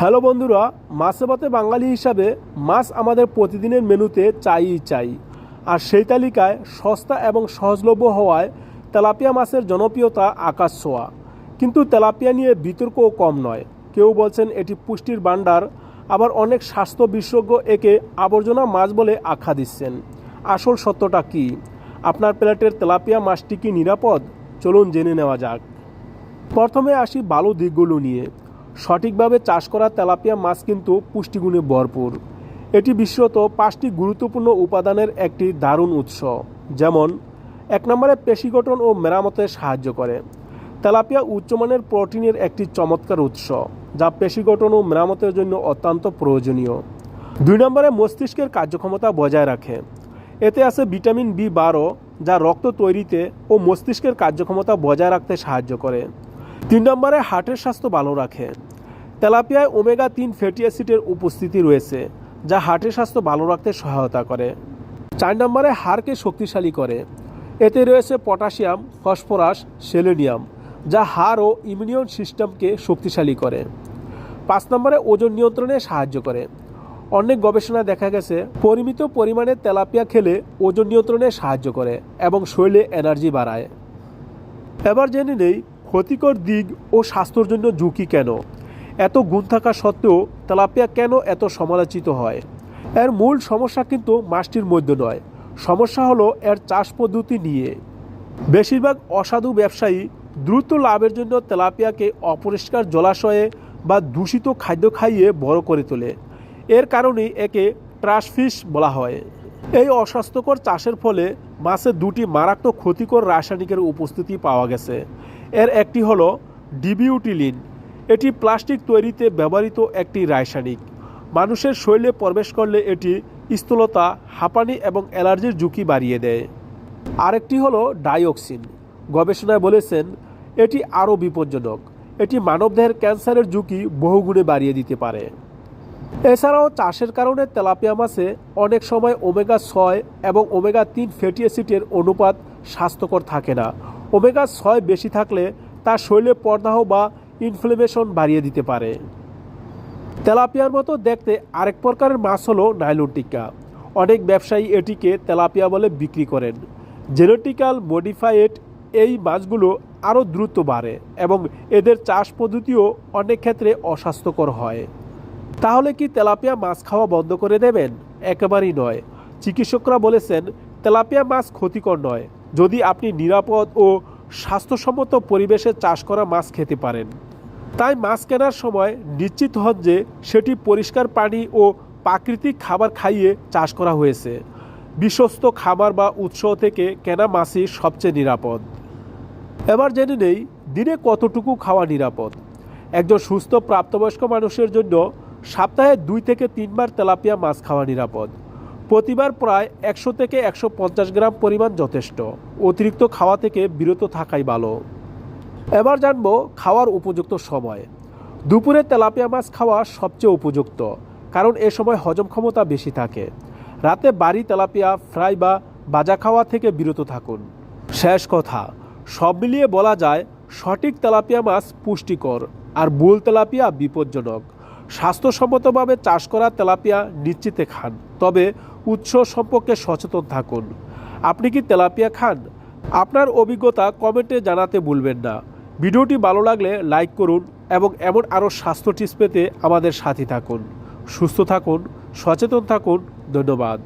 Hello বন্ধুরা, মাছে ভাতে বাঙালি হিসাবে মাছ আমাদের প্রতিদিনের মেনুতে চাইই চাই। আর সেই তালিকায় সস্তা এবং সহজলভ্য হওয়ায় তেলাপিয়া মাছের জনপ্রিয়তা আকাশ ছোঁয়া। কিন্তু তেলাপিয়া নিয়ে বিতর্কও কম নয়। কেউ বলছেন এটি পুষ্টির ভাণ্ডার, আবার অনেক স্বাস্থ্য বিশেষজ্ঞ একে আবর্জনা মাছ বলে আখ্যা দিচ্ছেন। আসল সত্যটা কি? আপনার প্লেটের তেলাপিয়া মাছটি কি নিরাপদ? চলুন জেনে নেওয়া যাক। প্রথমে আসি ভালো দিকগুলো নিয়ে। সঠিকভাবে চাষ করা তেলাপিয়া মাছ কিন্তু পুষ্টিগুণে ভরপুর। এটি বিশেষত পাঁচটি গুরুত্বপূর্ণ উপাদানের একটি দারুণ উৎস, যেমন এক নম্বরে পেশি গঠন ও মেরামতে সাহায্য করে। তেলাপিয়া উচ্চমানের প্রোটিনের একটি চমৎকার উৎস, যা পেশি গঠন ও মেরামতের জন্য অত্যন্ত প্রয়োজনীয়। দুই নম্বরে মস্তিষ্কের কার্যক্ষমতা বজায় রাখে। এতে আছে ভিটামিন বি বারো, যা রক্ত তৈরিতে ও মস্তিষ্কের কার্যক্ষমতা বজায় রাখতে সাহায্য করে। তিন নম্বরে হার্টের স্বাস্থ্য ভালো রাখে। তেলাপিয়ায় ওমেগা তিন ফ্যাটি অ্যাসিডের উপস্থিতি রয়েছে, যা হার্টের স্বাস্থ্য ভালো রাখতে সহায়তা করে। চার নম্বরে হাড়কে শক্তিশালী করে। এতে রয়েছে পটাশিয়াম, ফসফরাস, সেলেনিয়াম, যা হাড় ও ইমিউনিয়ন সিস্টেমকে শক্তিশালী করে। পাঁচ নম্বরে ওজন নিয়ন্ত্রণে সাহায্য করে। অনেক গবেষণায় দেখা গেছে, পরিমিত পরিমাণে তেলাপিয়া খেলে ওজন নিয়ন্ত্রণে সাহায্য করে এবং শরীরে এনার্জি বাড়ায়। এবার জেনে নেই ক্ষতিকর দিক ও স্বাস্থ্যর জন্য ঝুঁকি কেন? এত গুণ থাকা সত্ত্বেও তেলাপিয়া কেন এত সমালোচিত হয়? এর মূল সমস্যা কিন্তু মাছটির মধ্যে নয়। সমস্যা হলো এর চাষ পদ্ধতি নিয়ে। বেশিরভাগ অসাধু ব্যবসায়ী দ্রুত লাভের জন্য তেলাপিয়াকে অপরিষ্কার জলাশয়ে বা দূষিত খাদ্য খাইয়ে বড় করে তোলে। এর কারণেই একে ট্রাশ ফিশ বলা হয়। এই অস্বাস্থ্যকর চাষের ফলে মাছে দুটি মারাত্মক ক্ষতিকর রাসায়নিকের উপস্থিতি পাওয়া গেছে। এর একটি হল ডিবিউটিলিন। এটি প্লাস্টিক তৈরিতে ব্যবহৃত একটি রাসায়নিক। মানুষের শরীরে প্রবেশ করলে এটি স্থূলতা, হাঁপানি এবং অ্যালার্জির ঝুঁকি বাড়িয়ে দেয়। আরেকটি হলো ডাইঅক্সিন। গবেষণায় বলেছেন, এটি আরও বিপজ্জনক। এটি মানবদেহের ক্যান্সারের ঝুঁকি বহুগুণে বাড়িয়ে দিতে পারে। এছাড়াও চাষের কারণে তেলাপিয়া মাছে অনেক সময় ওমেগা ছয় এবং ওমেগা তিন ফ্যাটি অ্যাসিডের অনুপাত স্বাস্থ্যকর থাকে না। ওমেগা ছয় বেশি থাকলে তা শরীরে পর্দাহ বা ইনফ্লেমেশন বাড়িয়ে দিতে পারে। তেলাপিয়ার মতো দেখতে আরেক প্রকারের মাছ হলো নাইলন টিক্কা। অনেক ব্যবসায়ী এটিকে তেলাপিয়া বলে বিক্রি করেন। জেনেটিক্যাল মডিফাইড এই মাছগুলো আরও দ্রুত বাড়ে এবং এদের চাষ পদ্ধতিও অনেক ক্ষেত্রে অস্বাস্থ্যকর হয়। তাহলে কি তেলাপিয়া মাছ খাওয়া বন্ধ করে দেবেন? একেবারেই নয়। চিকিৎসকরা বলেছেন, তেলাপিয়া মাছ ক্ষতিকর নয়। যদি আপনি নিরাপদ ও স্বাস্থ্যসম্মত পরিবেশে চাষ করা মাছ খেতে পারেন। তাই মাছ কেনার সময় নিশ্চিত হন যে সেটি পরিষ্কার পানি ও প্রাকৃতিক খাবার খাইয়ে চাষ করা হয়েছে। বিশ্বস্ত খাবার বা উৎস থেকে কেনা মাছই সবচেয়ে নিরাপদ। এবার জেনে নেই, দিনে কতটুকু খাওয়া নিরাপদ? একজন সুস্থ প্রাপ্তবয়স্ক মানুষের জন্য সপ্তাহে দুই থেকে তিনবার তেলাপিয়া মাছ খাওয়া নিরাপদ। প্রতিবার প্রায় একশো থেকে একশো পঞ্চাশ গ্রাম পরিমাণ যথেষ্ট। অতিরিক্ত খাওয়া থেকে বিরত থাকাই ভালো। এবার জানব খাওয়ার উপযুক্ত সময়। দুপুরে তেলাপিয়া মাছ খাওয়া সবচেয়ে উপযুক্ত, কারণ এ সময় হজম ক্ষমতা বেশি থাকে। রাতে বাড়ি তেলাপিয়া, ফ্রাই বা বাজা খাওয়া থেকে বিরত থাকুন। শেষ কথা, সব মিলিয়ে বলা যায় সঠিক তেলাপিয়া মাছ পুষ্টিকর আর বুল তেলাপিয়া বিপজ্জনক। স্বাস্থ্যসম্মতভাবে চাষ করা তেলাপিয়া নিশ্চিতে খান। তবে উৎস সম্পর্কে সচেতন থাকুন। আপনি কি তেলাপিয়া খান? আপনার অভিজ্ঞতা কমেন্টে জানাতে ভুলবেন না। ভিডিওটি ভালো লাগলে লাইক করুন এবং এমন আরও স্বাস্থ্য টিপস পেতে আমাদের সাথে থাকুন। সুস্থ থাকুন, সচেতন থাকুন। ধন্যবাদ।